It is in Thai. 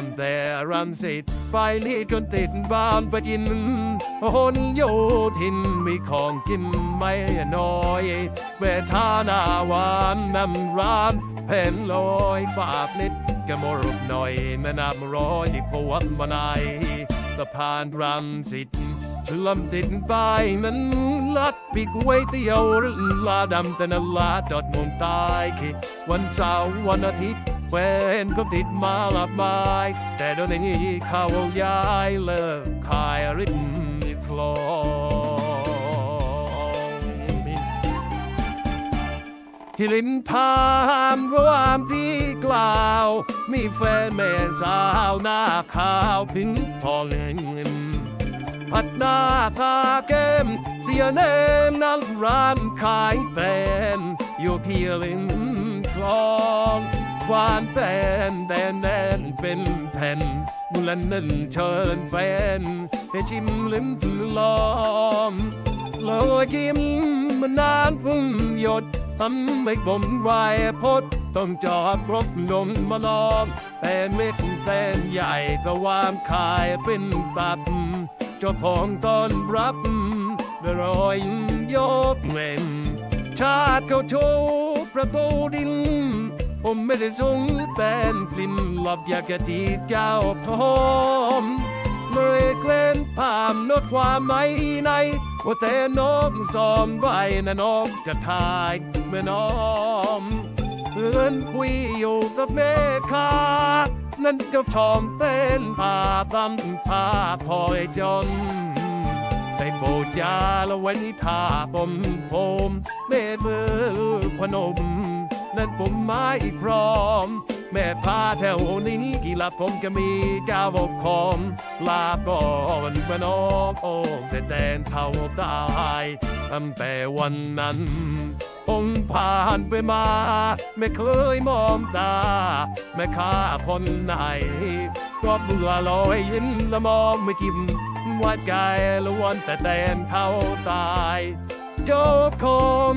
ตั้งแต่รันสิตไปลีดจนติดบ้านไปกินหนโยทินมีของกินไม่น้อยเวทาหนาหวานน้ำร้านแผ่นลอยฝากนิดกระมรบหน่อยแม่น้ำร้อยที่พวัดมาในสะพานรันสิตฉลำติดป้ายนั้นลัดปีกไว้เที่ยวลาดำแต่นลาจอดมุมใต้คิดวันเสาร์วันอาทิตย์ แฟนก็ติดมาลับไม้แต่เดี๋ยวนี้เขาย้ายเลิกขายริมคลองฮิลินพามความที่กล่าว มีแฟนแม่สาวหน้าขาวพิงทองเงินผัดหน้าทาเกม เสียเนมนั่งร้านขายแฟนอยู่ที่ริมคลอง ควานแฟนแดนแดนเป็นแผ่นมุลันนันเชิญแฟนให้ชิมลิ้มลอมเลยกิมมานานพุ่งหยดทำให้ผมวายพดต้องจอดรถนมมาลองแต่เม็ดแต่ใหญ่ตะวามขายเป็นตับเจ้าของต้อนรับด้วยรอยยกเว้นชาติเขาโชว์ประตูดิน ผมไม่ได้ทรงแต่นฟลินหลับอยากจะจีบเจ้าพร้อมเลยเกล่นพามนดความไม่ในว่าแต่นกซ้อมไว้นะนกจะทายเมื่อน้อมเพื่อนคุยอยู่กับแม่ค้านั่นก็ชอมเต้นพาตำพาพอยจนได้โปรดยาและว้นิทาผมโฟมแม่เบื่อพนม นั่นผมไม้พร้อม แม่พาแถวนี้กี่ลับผมก็มีเจ้าบกคอม ลาก่อนเมื่อน้องโอ้เสร็จแดนเท่าตายตั้งแต่วันนั้นผมผ่านไปมา ไม่เคยมองตาแม่ค้าคนไหนก็เบื่อลอยยิ้มละมองไม่กิมวัดกายละวันแต่แดนเท่าตายจ้าคม